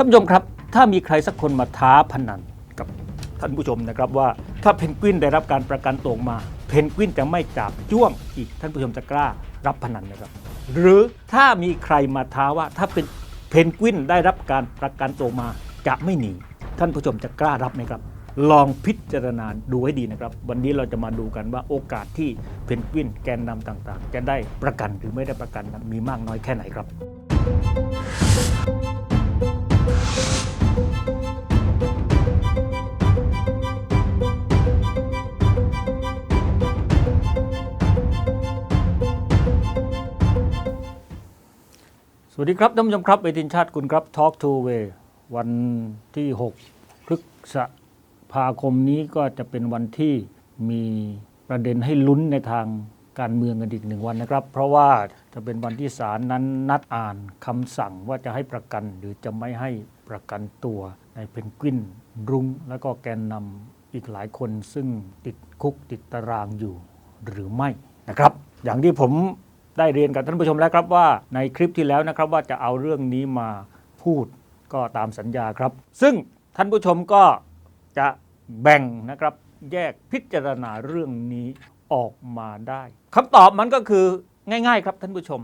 ท่านผู้ชมครับ ถ้ามีใครสักคนมาท้าพนันกับท่านผู้ชมนะครับว่า ถ้าเพนกวินได้รับการประกันตัวออกมา เพนกวินจะไม่จับจ้วงอีกท่านผู้ชมจะกล้ารับพนันไหมครับ หรือถ้ามีใครมาท้าว่าถ้าเป็นเพนกวินได้รับการประกันตัวมาจะไม่หนี ท่านผู้ชมจะกล้ารับไหมครับ ลองพิจารณาดูให้ดีนะครับ วันนี้เราจะมาดูกันว่าโอกาสที่เพนกวินแกนนำต่างๆ จะได้ประกันหรือไม่ได้ประกันนั้นมีมากน้อยแค่ไหนครับ วัสดีครับท่านผู้ชมครับเวทีชาติคุณครับ Talk to Way วันที่ 6 พฤษภาคมนี้ก็จะเป็นวันที่มีประเด็นให้ลุ้นในทางการเมืองกันอีกหนึ่งวันนะครับ เพราะว่าจะเป็นวันที่ศาลนั้นนัดอ่านคำสั่งว่าจะให้ประกันหรือจะไม่ให้ประกันตัวในเพนกวินรุ้งแล้วก็แกนนำอีกหลายคนซึ่งติดคุกติดตารางอยู่หรือไม่นะครับ อย่างที่ผม ได้เรียนกับท่านผู้ชมแล้วครับว่าในคลิปที่แล้วนะครับว่าจะเอาเรื่องนี้มาพูดก็ตามสัญญาครับ ซึ่งท่านผู้ชมก็จะแบ่งนะครับแยกพิจารณาเรื่องนี้ออกมาได้คำตอบมันก็คือง่าย ๆ ครับท่านผู้ชม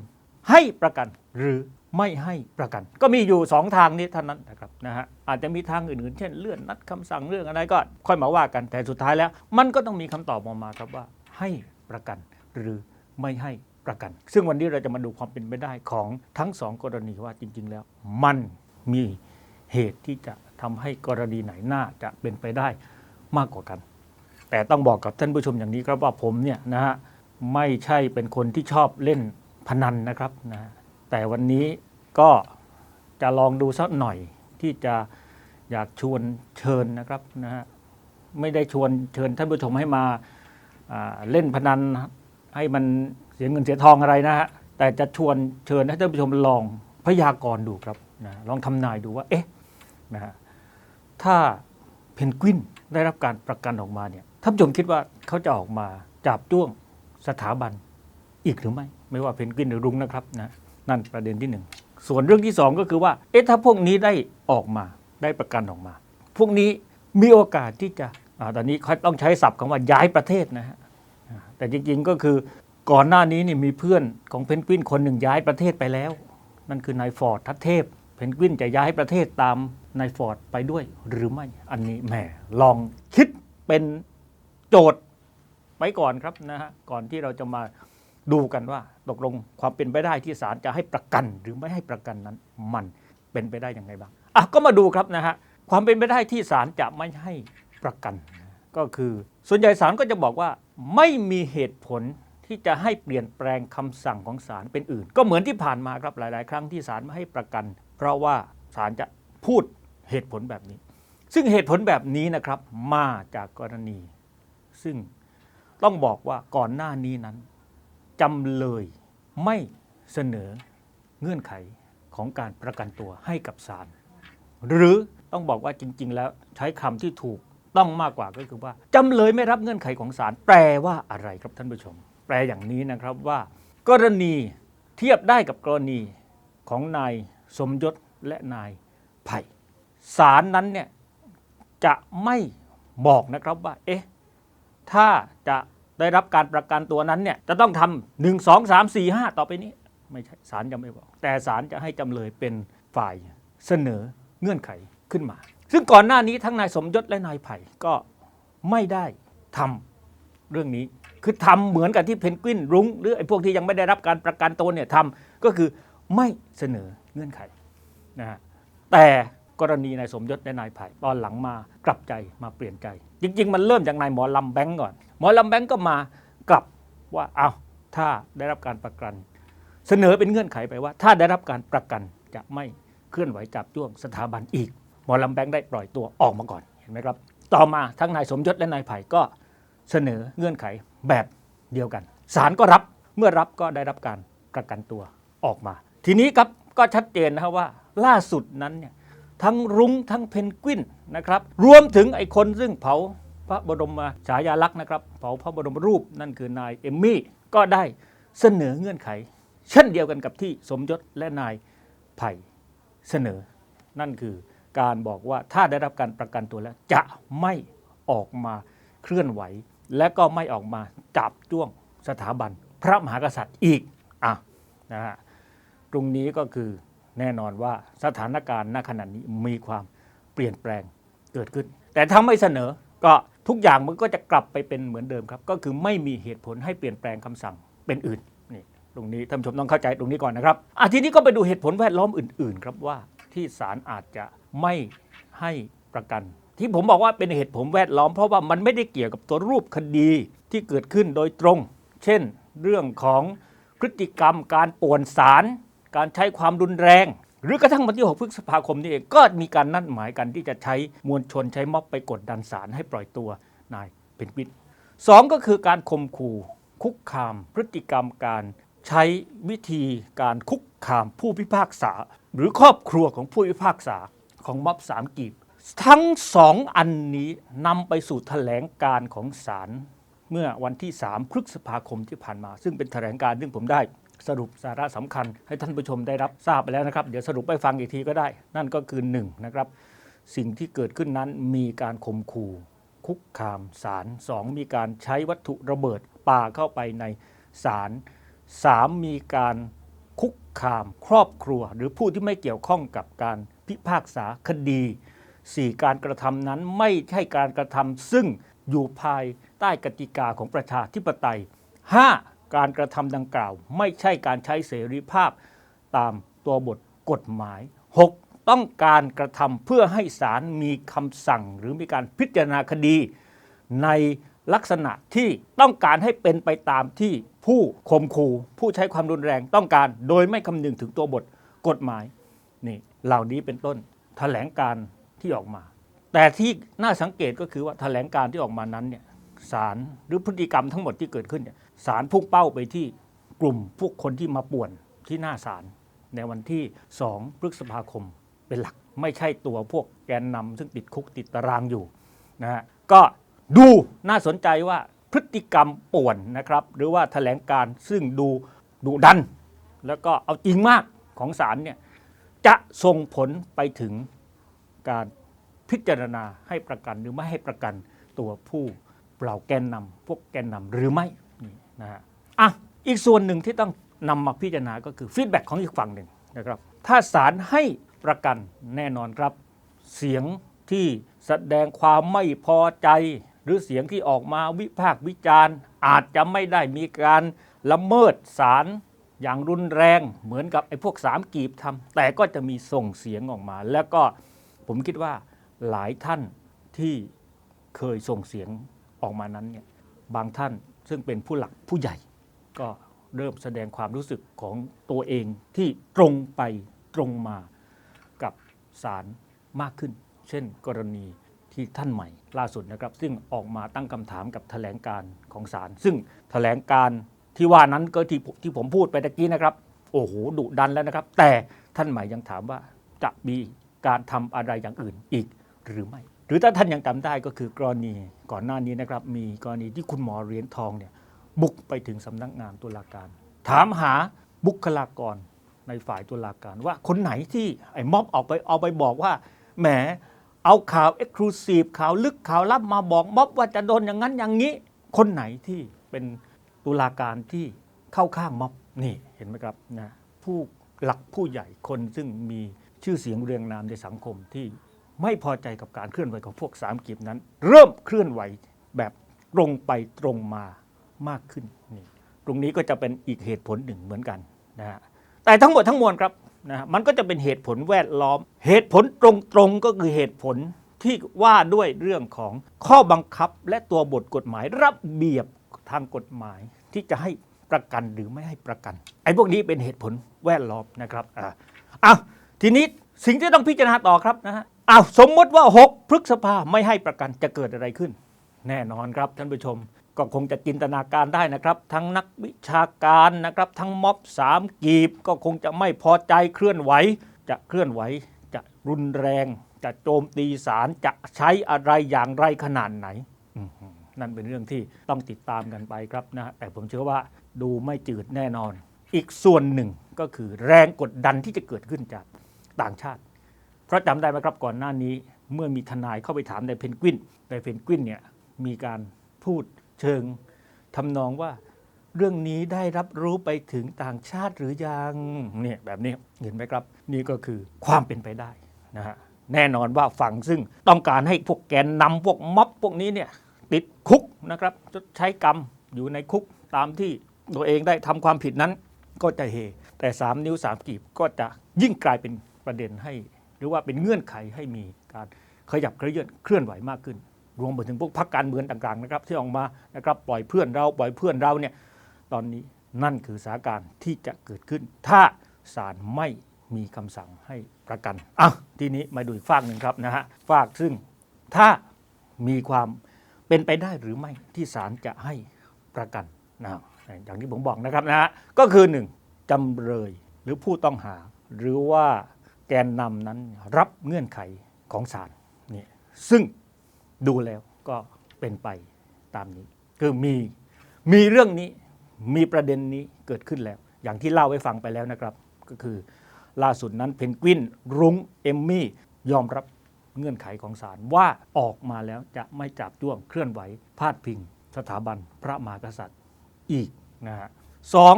ให้ประกันหรือไม่ให้ประกัน ก็มีอยู่ 2 ทางนี้เท่านั้นนะครับนะฮะอาจจะมีทางอื่นๆ เช่นเลื่อนนัดคำสั่งเรื่องอะไรก็ค่อยมาว่ากันแต่สุดท้ายแล้ว มันก็ต้องมีคำตอบออกมาครับว่า ให้ประกันหรือไม่ให้ ประกัน ซึ่งวันนี้เราจะมาดูความเป็นไปได้ของทั้งสองกรณีว่าจริง ๆ แล้ว มันมีเหตุที่จะทำให้กรณีไหนน่าจะเป็นไปได้มากกว่ากัน แต่ต้องบอกกับท่านผู้ชมอย่างนี้ครับว่าผมเนี่ยนะฮะไม่ใช่เป็นคนที่ชอบเล่นพนันนะครับนะฮะแต่วันนี้ก็จะลองดูสักหน่อยที่จะอยากชวนเชิญนะครับนะฮะไม่ได้ชวนเชิญท่านผู้ชมให้มาเล่นพนันให้มัน เสียเงินเสียทองอะไรนะฮะแต่จะชวนเชิญให้ท่านผู้ชมลองพยากรณ์ดูครับนะลองทำนายดูว่า เอ๊ะนะฮะถ้าเพนกวินได้รับการประกันออกมาเนี่ยท่านผู้ชมคิดว่าเขาจะออกมาจับจ้วงสถาบันอีกหรือไม่ ไม่ว่าเพนกวินหรือรุ้งนะครับนะนั่นประเด็นที่หนึ่งส่วนเรื่องที่สองก็คือว่า เอ๊ะถ้าพวกนี้ได้ออกมาได้ประกันออกมา พวกนี้มีโอกาสที่จะอาตอนนี้เขาต้องใช้ศัพท์คำว่าย้ายประเทศนะฮะแต่จริงๆก็คือ ก่อนหน้านี้นี่มีเพื่อนของเพนกวินคนหนึ่งย้ายประเทศไปแล้ว นั่นคือนายฟอร์ดทัตเทพ เพนกวินจะย้ายประเทศตามนายฟอร์ดไปด้วยหรือไม่ อันนี้แหมลองคิดเป็นโจทย์ไว้ก่อนครับนะฮะก่อนที่เราจะมาดูกันว่าตกลงความเป็นไปได้ที่ศาลจะให้ประกันหรือไม่ให้ประกันนั้นมันเป็นไปได้อย่างไรบ้างอะก็มาดูครับนะฮะความเป็นไปได้ที่ศาลจะไม่ให้ประกัน ก็คือ ส่วนใหญ่ศาลก็จะบอกว่าไม่มีเหตุผล ที่จะให้เปลี่ยนแปลงคำสั่งของศาลเป็นอื่น ก็เหมือนที่ผ่านมาครับหลาย ๆ ครั้งที่ศาลไม่ให้ประกัน เพราะว่าศาลจะพูดเหตุผลแบบนี้ ซึ่งเหตุผลแบบนี้นะครับมาจากกรณี ซึ่งต้องบอกว่าก่อนหน้านี้นั้นจำเลยไม่เสนอเงื่อนไขของการประกันตัวให้กับศาลหรือต้องบอกว่าจริง ๆ แล้วใช้คำที่ถูกต้องมากกว่าก็คือว่าจำเลยไม่รับเงื่อนไขของศาลแปลว่าอะไรครับท่านผู้ชม แปลอย่างนี้นะครับว่า กรณีเทียบได้กับกรณีของนายสมยศและนายไผ่ศาลนั้นเนี่ยจะไม่บอกนะครับว่า เอ๊ะ ถ้าจะได้รับการประกันตัวนั้นเนี่ยจะต้องทำหนึ่งสองสามสี่ห้าต่อไปนี้ ไม่ใช่ศาลจะไม่บอก แต่ศาลจะให้จำเลยเป็นฝ่ายเสนอเงื่อนไขขึ้นมา ซึ่งก่อนหน้านี้ทั้งนายสมยศและนายไผ่ก็ไม่ได้ทำเรื่องนี้ คือทำเหมือนกับที่เพนกวินรุ้งหรือไอ้พวกที่ยังไม่ได้รับการประกันตัวเนี่ยทำก็คือไม่เสนอเงื่อนไขนะฮะแต่กรณีนายสมยศและนายไผ่ตอนหลังมากลับใจมาเปลี่ยนใจ จริง ๆ มันเริ่มจากนายหมอลำแบงก์ก่อน หมอลำแบงก์ก็มากลับว่าเอาถ้าได้รับการประกัน เสนอเป็นเงื่อนไขไปว่า ถ้าได้รับการประกันจะไม่เคลื่อนไหวจับจ้วงสถาบันอีก หมอลำแบงค์ได้ปล่อยตัวออกมาก่อนเห็นไหมครับ ต่อมาทั้งนายสมยศและนายไผ่ก็เสนอเงื่อนไข แบบเดียวกันศาลก็รับเมื่อรับก็ได้รับการประกันตัวออกมา ทีนี้ครับก็ชัดเจนนะครับว่าล่าสุดนั้นเนี่ยทั้งรุ้งทั้งเพนกวินนะครับรวมถึงไอ้คนซึ่งเผาพระบรมฉายาลักษณ์นะครับเผาพระบรมรูปนั่นคือนายเอมมี่ก็ได้เสนอเงื่อนไข เช่นเดียวกันกับที่สมยศและนายไผ่เสนอ นั่นคือการบอกว่าถ้าได้รับการประกันตัวแล้วจะไม่ออกมาเคลื่อนไหว และก็ไม่ออกมาจับจ้วงสถาบันพระมหากษัตริย์อีกอะนะฮะตรงนี้ก็คือแน่นอนว่าสถานการณ์ณขณะนี้มีความเปลี่ยนแปลงเกิดขึ้น แต่ถ้าไม่เสนอก็ทุกอย่างมันก็จะกลับไปเป็นเหมือนเดิมครับ ก็คือไม่มีเหตุผลให้เปลี่ยนแปลงคำสั่งเป็นอื่นนี่ตรงนี้ท่านผู้ชมต้องเข้าใจตรงนี้ก่อนนะครับอะทีนี้ก็ไปดูเหตุผลแวดล้อมอื่น ๆ ครับว่าที่ศาลอาจจะไม่ให้ประกัน ที่ผมบอกว่าเป็นเหตุผลแวดล้อม เพราะว่ามันไม่ได้เกี่ยวกับตัวรูปคดีที่เกิดขึ้นโดยตรง เช่น เรื่องของพฤติกรรมการป่วนศาลการใช้ความรุนแรง หรือกระทั่งวันที่ 6 พฤษภาคมนี้เองก็มีการนัดหมายกันที่จะใช้มวลชนใช้ม็อบไปกดดันศาลให้ปล่อยตัวนายเพนกวินสองก็คือการข่มขู่คุกคามพฤติกรรมการใช้วิธีการคุกคามผู้พิพากษา หรือครอบครัวของผู้พิพากษาของม็อบสามกีบ ทั้งสองอันนี้นำไปสู่แถลงการของศาลเมื่อวันที่ 3 พฤษภาคมที่ผ่านมา ซึ่งเป็นแถลงการซึ่งผมได้สรุปสาระสำคัญ ให้ท่านผู้ชมได้รับทราบไปแล้วนะครับ เดี๋ยวสรุปไปฟังอีกทีก็ได้ นั่นก็คือ1นนะครับสิ่งที่เกิดขึ้นนั้นมีการข่มขู่คุกคามศาลสองมีการใช้วัตถุระเบิดปาเข้าไปในศาลสามมีการคุกคามครอบครัว หรือผู้ที่ไม่เกี่ยวข้องกับการพิพากษาคดี 4. การกระทำนั้นไม่ใช่การกระทำซึ่งอยู่ภายใต้กติกาของประชาธิปไตย 5. การกระทำดังกล่าว ไม่ใช่การใช้เสรีภาพตามตัวบทกฎหมาย 6. ต้องการกระทำเพื่อให้ศาลมีคำสั่งหรือมีการพิจารณาคดี ในลักษณะที่ต้องการให้เป็นไปตามที่ผู้ข่มขู่ผู้ใช้ความรุนแรงต้องการ โดยไม่คำนึงถึงตัวบทกฎหมายนี่เหล่านี้เป็นต้นแถลงการ ที่ออกมา แต่ที่น่าสังเกตก็คือว่าแถลงการที่ออกมานั้นเนี่ยสารหรือพฤติกรรมทั้งหมดที่เกิดขึ้นเนี่ยสารพุ่งเป้าไปที่กลุ่มพวกคนที่มาป่วนที่หน้าศาลในวันที่ 2 พฤษภาคมเป็นหลัก ไม่ใช่ตัวพวกแกนนำซึ่งติดคุกติดตารางอยู่นะฮะก็ดูน่าสนใจว่าพฤติกรรมป่วนนะครับ หรือว่าแถลงการซึ่งดูดุดัน แล้วก็เอาจริงมากของศาลเนี่ยจะส่งผลไปถึง การพิจารณาให้ประกันหรือไม่ให้ประกันตัวผู้เหล่าแกนนำพวกแกนนำหรือไม่นี่นะฮะอะอีกส่วนหนึ่งที่ต้องนำมาพิจารณาก็คือฟีดแบ็ของอีกฝั่งหนึ่งนะครับถ้าศาลให้ประกันแน่นอนครับ เสียงที่แสดงความไม่พอใจ หรือเสียงที่ออกมาวิพากษ์วิจารณ์ อาจจะไม่ได้มีการละเมิดศาลอย่างรุนแรงเหมือนกับไอ้พวกสามกีบทำแต่ก็จะมีส่งเสียงออกมา แล้วก็ ผมคิดว่าหลายท่านที่เคยส่งเสียงออกมานั้นเนี่ยบางท่านซึ่งเป็นผู้หลักผู้ใหญ่ ก็เริ่มแสดงความรู้สึกของตัวเองที่ตรงไปตรงมากับศาลมากขึ้น เช่นกรณีที่ท่านใหม่ล่าสุดนะครับ ซึ่งออกมาตั้งคำถามกับแถลงการของศาลซึ่งแถลงการที่ว่านั้นก็ที่ที่ผมพูดไปตะกี้นะครับ โอ้โหดุดันแล้วนะครับ แต่ท่านใหม่ยังถามว่าจะมี การทำอะไรอย่างอื่นอีกหรือไม่ หรือถ้าท่านยังจำได้ก็คือกรณีก่อนหน้านี้นะครับ มีกรณีที่คุณหมอเหรียญทองเนี่ยบุกไปถึงสำนักงานตุลาการ ถามหาบุคลากรในฝ่ายตุลาการว่าคนไหนที่ไอ้ม็อบออกไปเอาไปบอกว่าแหมเอาข่าวเอ็กซ์คลูซีฟข่าวลึกข่าวลับมาบอกม็อบว่าจะโดนอย่างนั้นอย่างนี้ คนไหนที่เป็นตุลาการที่เข้าข้างม็อบนี่เห็นไหมครับนะผู้หลักผู้ใหญ่คนซึ่งมี ชื่อเสียงเรียงนามในสังคมที่ไม่พอใจกับการเคลื่อนไหวของพวกสามกีบนั้น เริ่มเคลื่อนไหวแบบตรงไปตรงมามากขึ้นนี่ตรงนี้ก็จะเป็นอีกเหตุผลหนึ่งเหมือนกันนะฮะแต่ทั้งหมดทั้งมวลครับนะฮะมันก็จะเป็นเหตุผลแวดล้อม เหตุผลตรงๆก็คือเหตุผลที่ว่าด้วยเรื่องของข้อบังคับและตัวบทกฎหมายระเบียบทางกฎหมายที่จะให้ประกันหรือไม่ให้ประกัน ไอ้พวกนี้เป็นเหตุผลแวดล้อมนะครับอ่าอ้าว ทีนี้สิ่งที่ต้องพิจารณาต่อครับนะฮะอ้าวสมมติว่า 6 พฤษภาไม่ให้ประกันจะเกิดอะไรขึ้น แน่นอนครับท่านผู้ชมก็คงจะจินตนาการได้นะครับ ทั้งนักวิชาการนะครับทั้งม็อบสามกีบ ก็คงจะไม่พอใจเคลื่อนไหว จะเคลื่อนไหว จะรุนแรง จะโจมตีศาลจะใช้อะไรอย่างไรขนาดไหน นั่นเป็นเรื่องที่ต้องติดตามกันไปครับนะแต่ผมเชื่อว่าดูไม่จืดแน่นอน อีกส่วนหนึ่งก็คือแรงกดดันที่จะเกิดขึ้นจาก ต่างชาติ เพราะจำได้ไหมครับก่อนหน้านี้ เมื่อมีทนายเข้าไปถามในเพนกวินในเพนกวินเนี่ยมีการพูดเชิงทำนองว่าเรื่องนี้ได้รับรู้ไปถึงต่างชาติหรือยังเนี่ยแบบนี้เห็นไหมครับ นี่ก็คือความเป็นไปได้นะฮะแน่นอนว่าฝั่งซึ่งต้องการให้พวกแกนนำพวกม็อบพวกนี้เนี่ยติดคุกนะครับชดใช้กรรมอยู่ในคุกตามที่ตัวเองได้ทำความผิดนั้นก็จะเฮแต่ 3 นิ้ว 3 กีบก็จะยิ่งกลายเป็น ประเด็นให้ หรือว่าเป็นเงื่อนไขให้มีการขยับเคลื่อนเคลื่อนไหวมากขึ้น รวมไปถึงพวกพรรคการเมืองต่างๆนะครับที่ออกมานะครับปล่อยเพื่อนเราปล่อยเพื่อนเราเนี่ยตอนนี้นั่นคือสถานการณ์ที่จะเกิดขึ้น ถ้าศาลไม่มีคำสั่งให้ประกันอะทีนี้มาดูอีกฝากหนึ่งครับนะฮะฝากซึ่งถ้ามีความเป็นไปได้หรือไม่ที่ศาลจะให้ประกันนะอย่างที่ผมบอกนะครับนะฮะก็คือหนึ่งจำเลยหรือผู้ต้องหา หรือว่า แกนนำนั้นรับเงื่อนไขของศาลนี่ซึ่งดูแล้วก็เป็นไปตามนี้ คือมีมีเรื่องนี้มีประเด็นนี้เกิดขึ้นแล้ว อย่างที่เล่าให้ฟังไปแล้วนะครับ ก็คือล่าสุดนั้นเพนกวินรุ้งเอมมี่ยอมรับเงื่อนไขของศาลว่าออกมาแล้วจะไม่จับจ้วงเคลื่อนไหวพาดพิง สถาบันพระมหากษัตริย์อีกนะฮะสอง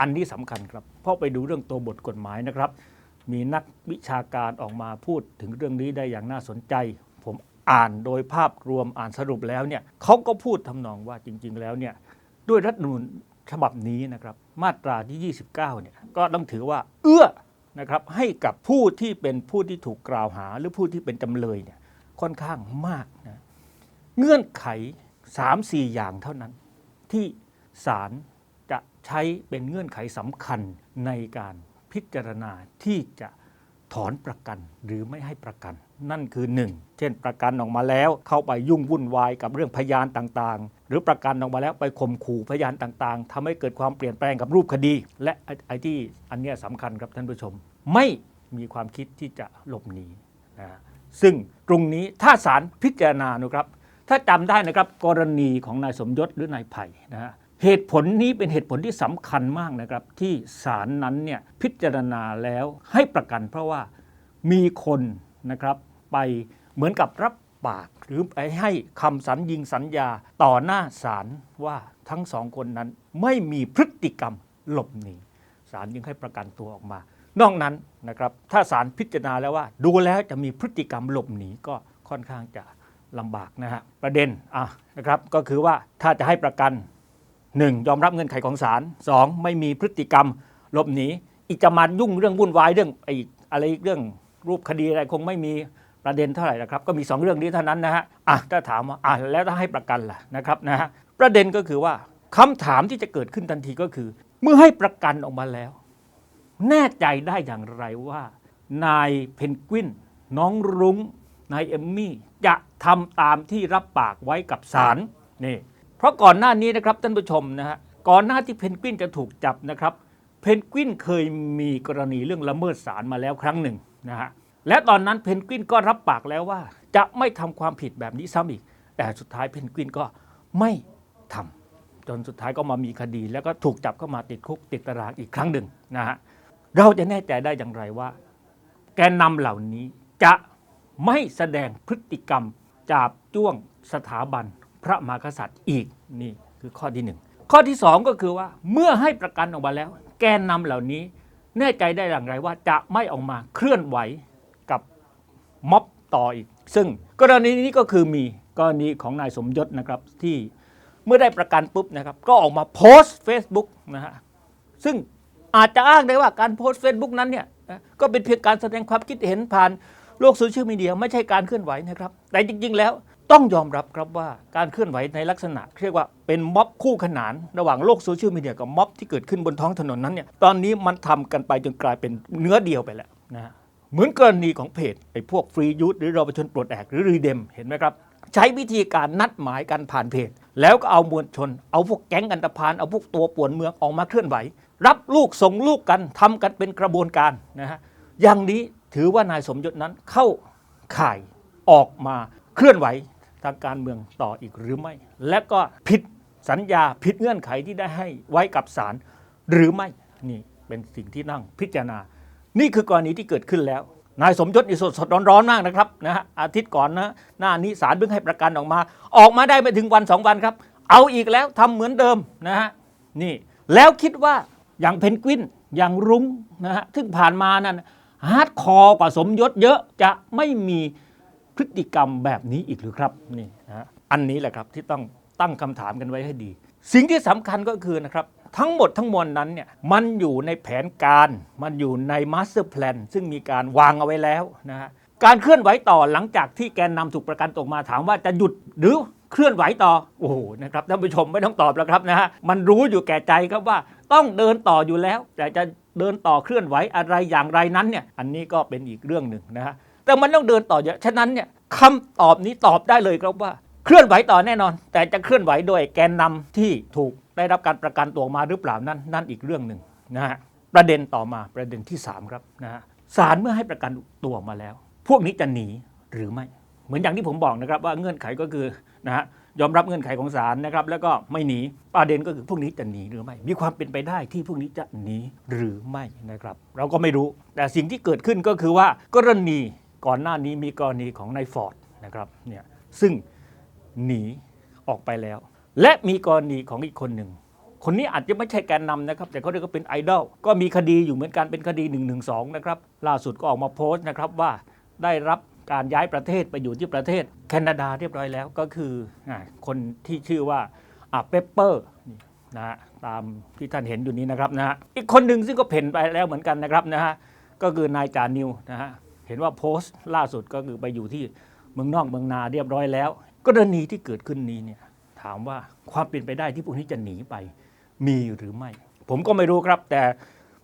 อันนี้สำคัญครับเพราะไปดูเรื่องตัวบทกฎหมายนะครับ มีนักวิชาการออกมาพูดถึงเรื่องนี้ได้อย่างน่าสนใจ ผมอ่านโดยภาพรวมอ่านสรุปแล้วเนี่ยเขาก็พูดทำนองว่าจริง ๆ แล้วเนี่ยด้วยรัฐมนูญฉบับนี้นะครับมาตราที่ 29เนี่ยก็ต้องถือว่า เอื้อนะครับให้กับผู้ที่เป็นผู้ที่ถูกกล่าวหา หรือผู้ที่เป็นจำเลยเนี่ยค่อนข้างมากนะเงื่อนไข 3-4 อย่างเท่านั้น ที่ศาลจะใช้เป็นเงื่อนไขสำคัญในการ พิจารณาที่จะถอนประกันหรือไม่ให้ประกัน นั่นคือ 1 เช่นประกันออกมาแล้วเข้าไปยุ่งวุ่นวายกับเรื่องพยานต่างๆ หรือประกันออกมาแล้วไปข่มขู่พยานต่างๆทำให้เกิดความเปลี่ยนแปลงกับรูปคดี และไอ้ที่อันนี้ยสำคัญครับท่านผู้ชม ไม่มีความคิดที่จะหลบหนีนะซึ่งตรงนี้ถ้าศาลพิจารณานะครับ ถ้าจำได้นะครับกรณีของนายสมยศหรือนายไผ่นะฮะ เหตุผลนี้เป็นเหตุผลที่สำคัญมากนะครับ ที่ศาลนั้นเนี่ยพิจารณาแล้วให้ประกัน เพราะว่ามีคนนะครับไปเหมือนกับรับปาก หรือไปให้คำสัญญิงสัญญาต่อหน้าศาลว่าทั้งสองคนนั้นไม่มีพฤติกรรมหลบหนีศาลยังให้ประกันตัวออกมา นอกนั้นนะครับถ้าศาลพิจารณาแล้วว่า ดูแล้วจะมีพฤติกรรมหลบหนีก็ค่อนข้างจะลำบากนะฮะประเด็นอะนะครับก็คือว่าถ้าจะให้ประกัน 1. ยอมรับเงื่อนไขของศาล 2. ไม่มีพฤติกรรมหลบหนี อีกจะมายุ่งเรื่องวุ่นวายเรื่องไอ้อะไรเรื่องรูปคดีอะไรคงไม่มีประเด็นเท่าไหร่นะครับ ก็มี 2 เรื่องนี้เท่านั้นนะฮะอะถ้าถามว่าอะแล้วถ้าให้ประกันล่ะนะครับนะฮะประเด็นก็คือว่าคำถามที่จะเกิดขึ้นทันทีก็คือ เมื่อให้ประกันออกมาแล้ว แน่ใจได้อย่างไรว่า นายเพนกวินน้องรุง้งนายเอมมี่จะทำตามที่รับปากไว้กับศาลนี่ เพราะก่อนหน้านี้นะครับท่านผู้ชมนะฮะก่อนหน้าที่เพนกวินจะถูกจับนะครับเพนกวินเคยมีกรณีเรื่องละเมิดศาลมาแล้วครั้งหนึ่งนะฮะและตอนนั้นเพนกวินก็รับปากแล้วว่า จะไม่ทำความผิดแบบนี้ซ้ำอีก แต่สุดท้ายเพนกวินก็ไม่ทำจนสุดท้ายก็มามีคดี แล้วก็ถูกจับเข้ามาติดคุกติดตารางอีกครั้งหนึ่งนะฮะเราจะแน่ใจได้อย่างไรว่า แกนนำเหล่านี้จะไม่แสดงพฤติกรรม จาบจ้วงสถาบัน พระมหากษัตริย์อีกนี่คือข้อที่หนึ่งข้อที่สองก็คือว่าเมื่อให้ประกันออกมาแล้ว แกนนำเหล่านี้แน่ใจได้อย่างไรว่าจะไม่ออกมาเคลื่อนไหวกับม็อบต่ออีก ซึ่งกรณีนี้ก็คือมีกรณีของนายสมยศนะครับที่เมื่อได้ประกันปุ๊บนะครับก็ออกมาโพสต์ Facebook นะฮะซึ่งอาจจะอ้างได้ว่าการโพสต์ Facebook นั้นเนี่ยก็เป็นเพียงการแสดงความคิดเห็นผ่านโลกโซเชียลมีเดียไม่ใช่การเคลื่อนไหวนะครับ แต่จริง ๆ แล้ว ต้องยอมรับครับว่าการเคลื่อนไหวในลักษณะ เรียกว่าเป็นม็อบคู่ขนาน ระหว่างโลกโซเชียลมีเดียกับม็อบที่เกิดขึ้นบนท้องถนนนั้นเนี่ยตอนนี้มันทำกันไปจนกลายเป็นเนื้อเดียวไปแล้วนะเหมือนกรณีของเพจไอ้พวกฟรียูทหรือเราประชนปลดแอกหรือรีเดมเห็นไหมครับ ใช้วิธีการนัดหมายกันผ่านเพจ แล้วก็เอามวลชน เอาพวกแก๊งอันตพานเอาพวกตัวป่วนเมืองออกมาเคลื่อนไหว รับลูกส่งลูกกันทำกันเป็นกระบวนการนะฮะอย่างนี้ถือว่านายสมยศนั้นเข้าข่ายออกมาเคลื่อนไหว ทางการเมืองต่ออีกหรือไม่ และก็ผิดสัญญาผิดเงื่อนไขที่ได้ให้ไว้กับศาลหรือไม่นี่เป็นสิ่งที่นั่งพิจารณา นี่คือกรณีที่เกิดขึ้นแล้ว นายสมยศนี่สดสดร้อนๆมากนะครับนะฮะอาทิตย์ก่อนนะหน้านี้ศาลเพิ่งให้ประกันออกมา ออกมาได้ไม่ถึงวันสองวันครับ เอาอีกแล้วทำเหมือนเดิมนะฮะนี่แล้วคิดว่าอย่างเพนกวินอย่างรุ้งนะฮะซึ่งผ่านมานั้นฮาร์ดคอร์กว่าสมยศเยอะจะไม่มี พฤติกรรมแบบนี้อีกหรือครับนี่นะฮะอันนี้แหละครับที่ต้องตั้งคำถามกันไว้ให้ดี สิ่งที่สำคัญก็คือนะครับทั้งหมดทั้งมวลนั้นเนี่ยมันอยู่ในแผนการมันอยู่ในมาสเตอร์แพลนซึ่งมีการวางเอาไว้แล้วนะฮะการเคลื่อนไหวต่อหลังจากที่แกนนำถูกประกันตกมาถามว่าจะหยุดหรือเคลื่อนไหวต่อโอ้โหนะครับท่านผู้ชมไม่ต้องตอบแล้วครับนะฮะมันรู้อยู่แก่ใจครับว่าต้องเดินต่ออยู่แล้ว แต่จะเดินต่อเคลื่อนไหวอะไรอย่างไรนั้นเนี่ยอันนี้ก็เป็นอีกเรื่องหนึ่งนะฮะ แต่มันต้องเดินต่อเยอะฉะนั้นเนี่ยคำตอบนี้ตอบได้เลยครับว่า เคลื่อนไหวต่อแน่นอน แต่จะเคลื่อนไหวโดยแกนนำที่ถูกได้รับการประกันตัวมาหรือเปล่านั่นนั่นอีกเรื่องหนึ่งนะฮะประเด็นต่อมาประเด็นที่ 3 ครับนะฮะศาลเมื่อให้ประกันตัวมาแล้ว พวกนี้จะหนีหรือไม่ เหมือนอย่างที่ผมบอกนะครับว่าเงื่อนไขก็คือนะฮะยอมรับเงื่อนไขของศาลนะครับ แล้วก็ไม่หนีประเด็นก็คือพวกนี้จะหนีหรือไม่ มีความเป็นไปได้ที่พวกนี้จะหนีหรือไม่นะครับ เราก็ไม่รู้แต่สิ่งที่เกิดขึ้นก็คือว่ากรณี ก่อนหน้านี้มีกรณีของนายฟอร์ดนะครับเนี่ยซึ่งหนีออกไปแล้ว และมีกรณีของอีกคนหนึ่ง คนนี้อาจจะไม่ใช่แกนนำนะครับ แต่เขาเรียกว่าเป็นไอดอลก็มีคดีอยู่เหมือนกันเป็นคดี1นึนะครับ ล่าสุดก็ออกมาโพสต์นะครับว่าได้รับการย้ายประเทศไปอยู่ที่ประเทศแคนาดาเรียบร้อยแล้วก็คืออคนที่ชื่อว่าอ่าเปเปอร์นี่นะฮะตามที่ท่านเห็นอยู่นี้นะครับนะฮะอีกคนหนึ่งซึ่งก็เพ่นไปแล้วเหมือนกันนะครับนะฮะก็คือนายจานิวนะฮะ เห็นว่าโพสต์ล่าสุดก็คือไปอยู่ที่เมืองนอกเมืองนาเรียบร้อยแล้วกรณีที่เกิดขึ้นนี้เนี่ยถามว่าความเป็นไปได้ที่พวกนี้จะหนีไป มีหรือไม่ ผมก็ไม่รู้ครับ แต่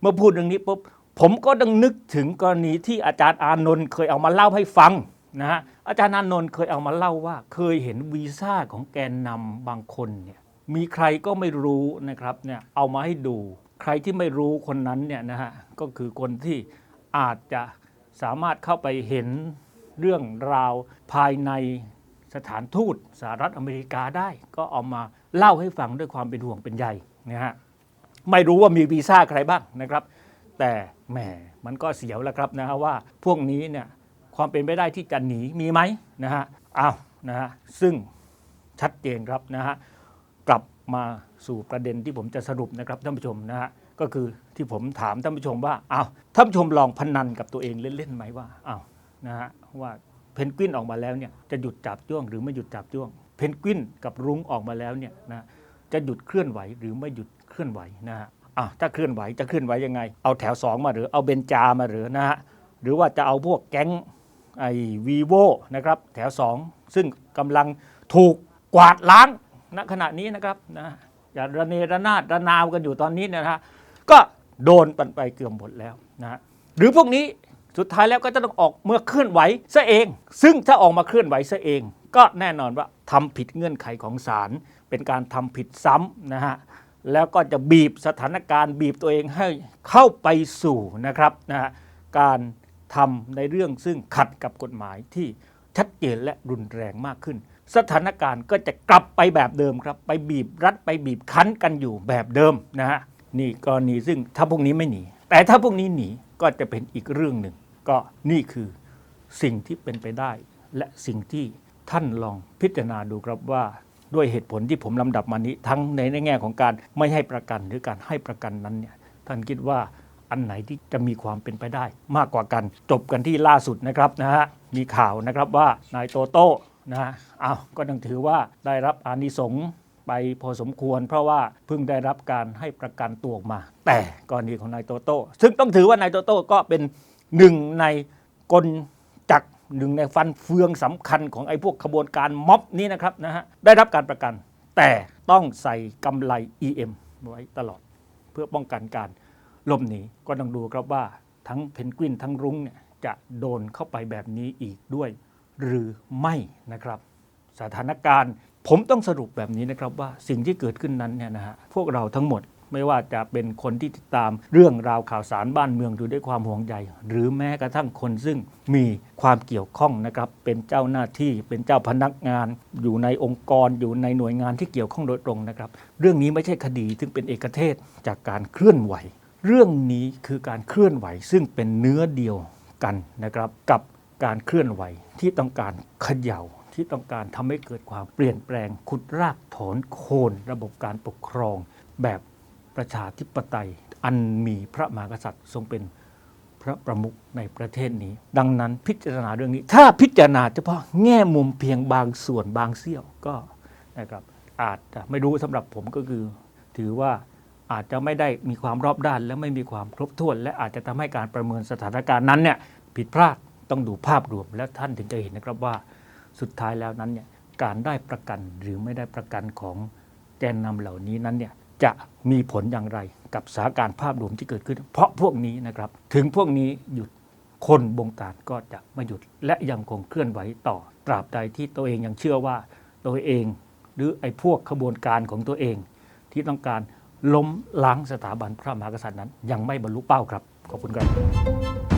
เมื่อพูดเรื่องนี้ปุ๊บผมก็ต้องนึกถึงกรณีที่อาจารย์อานนท์เคยเอามาเล่าให้ฟังนะฮะอาจารย์อานนท์เคยเอามาเล่าว่า เคยเห็นวีซ่าของแกนนำบางคนเนี่ยมีใครก็ไม่รู้นะครับเนี่ยเอามาให้ดู ใครที่ไม่รู้คนนั้นเนี่ยนะฮะก็คือคนที่อาจจะ สามารถเข้าไปเห็นเรื่องราวภายในสถานทูตสหรัฐอเมริกาได้ ก็เอามาเล่าให้ฟังด้วยความเป็นห่วงเป็นใยนะฮะไม่รู้ว่ามีวีซ่าใครบ้างนะครับ แต่แหมมันก็เสียวแล้วครับนะฮะว่าพวกนี้เนี่ยความเป็นไปได้ที่จะหนีมีไหมนะฮะอ้าวนะฮะซึ่งชัดเจนครับนะฮะกลับมาสู่ประเด็นที่ผมจะสรุปนะครับท่านผู้ชมนะฮะ ก็คือที่ผมถามท่านผู้ชมว่าอ้าวท่านผู้ชมลองพนันกับตัวเองเล่นๆไหมว่าอ้าวนะฮะว่าเพนกวินออกมาแล้วเนี่ยจะหยุดจับจ้วงหรือไม่หยุดจับจ้วง เพนกวินกับรุ้งออกมาแล้วเนี่ยนะจะหยุดเคลื่อนไหวหรือไม่หยุดเคลื่อนไหวนะฮะอะถ้าเคลื่อนไหวจะเคลื่อนไหวยังไง เอาแถว 2 มาหรือเอาเบนจามาหรือนะฮะหรือว่าจะเอาพวกแก๊งไอ้วีโวนะครับแถว 2 ซึ่งกำลังถูกกวาดล้างณขณะนี้นะครับนะอย่าระเนระนาดระนาวกันอยู่ตอนนี้นะฮะ ก็โดนปันไปเกือบหมดแล้วนะหรือพวกนี้สุดท้ายแล้วก็จะต้องออกเมื่อเคลื่อนไหวซะเอง ซึ่งถ้าออกมาเคลื่อนไหวซะเอง ก็แน่นอนว่าทำผิดเงื่อนไขของศาลเป็นการทำผิดซ้ำนะฮะแล้วก็จะบีบสถานการณ์บีบตัวเองให้เข้าไปสู่นะครับนะฮะการทำในเรื่องซึ่งขัดกับกฎหมายที่ชัดเจนและรุนแรงมากขึ้น สถานการณ์ก็จะกลับไปแบบเดิมครับ ไปบีบรัดไปบีบคั้นกันอยู่แบบเดิมนะฮะ นี่กรณีซึ่งถ้าพวกนี้ไม่หนี แต่ถ้าพวกนี้หนีก็จะเป็นอีกเรื่องหนึ่ง ก็นี่คือสิ่งที่เป็นไปได้ และสิ่งที่ท่านลองพิจารณาดูครับว่าด้วยเหตุผลที่ผมลำดับมานี้ ทั้งในในแง่ของการไม่ให้ประกันหรือการให้ประกันนั้นเนี่ยท่านคิดว่าอันไหนที่จะมีความเป็นไปได้ มากกว่ากันจบกันที่ล่าสุดนะครับนะฮะมีข่าวนะครับว่านายโตโต้นะฮะอ้าวก็ต้องถือว่าได้รับอานิสงส์ ไปพอสมควร เพราะว่าเพิ่งได้รับการให้ประกันตัวออกมา แต่กรณีของนายโตโต้ซึ่งต้องถือว่านายโตโต้ก็เป็นหนึ่งในกลจักหนึ่งในฟันเฟืองสำคัญของไอ้พวกขบวนการม็อบนี้นะครับนะฮะได้รับการประกัน แต่ต้องใส่กำไร EM ไว้ตลอด เพื่อป้องกันการหลบหนีก็ต้องดูครับว่าทั้งเพนกวินทั้งรุ้งเนี่ยจะโดนเข้าไปแบบนี้อีกด้วย หรือไม่นะครับ สถานการณ์ ผมต้องสรุปแบบนี้นะครับว่าสิ่งที่เกิดขึ้นนั้นเนี่ยนะฮะพวกเราทั้งหมดไม่ว่าจะเป็นคนที่ติดตามเรื่องราวข่าวสารบ้านเมืองอยู่ด้วยความห่วงใยหรือแม้กระทั่งคนซึ่งมีความเกี่ยวข้องนะครับ เป็นเจ้าหน้าที่เป็นเจ้าพนักงาน อยู่ในองค์กรอยู่ในหน่วยงานที่เกี่ยวข้องโดยตรงนะครับ เรื่องนี้ไม่ใช่คดีซึ่งเป็นเอกเทศจากการเคลื่อนไหว เรื่องนี้คือการเคลื่อนไหว ซึ่งเป็นเนื้อเดียวกันนะครับ กับการเคลื่อนไหวที่ต้องการเขย่า ที่ต้องการทำให้เกิดความเปลี่ยนแปลงขุดรากถอนโคนระบบการปกครอง แบบประชาธิปไตย อันมีพระมหากษัตริย์ทรงเป็นพระประมุขในประเทศนี้ ดังนั้นพิจารณาเรื่องนี้ ถ้าพิจารณาเฉพาะแง่มุมเพียงบางส่วนบางเสี้ยวก็นะครับอาจจะไม่รู้สำหรับผมก็คือ ถือว่าอาจจะไม่ได้มีความรอบด้าน และไม่มีความครบถ้วน และอาจจะทำให้การประเมินสถานการณ์นั้นเนี่ยผิดพลาดต้องดูภาพรวมแล้วท่านถึงจะเห็นนะครับว่า สุดท้ายแล้วนั้นเนี่ยการได้ประกันหรือไม่ได้ประกันของแกนนำเหล่านี้นั้นเนี่ยจะมีผลอย่างไรกับสถานการณ์ภาพรวมที่เกิดขึ้น เพราะพวกนี้นะครับถึงพวกนี้หยุดคนบงการก็จะไม่หยุดและยังคงเคลื่อนไหวต่อตราบใดที่ตัวเองยังเชื่อว่าตัวเองหรือไอ้พวกขบวนการของตัวเอง ที่ต้องการล้มล้างสถาบันพระมหากษัตริย์นั้น ยังไม่บรรลุเป้าครับ ขอบคุณครับ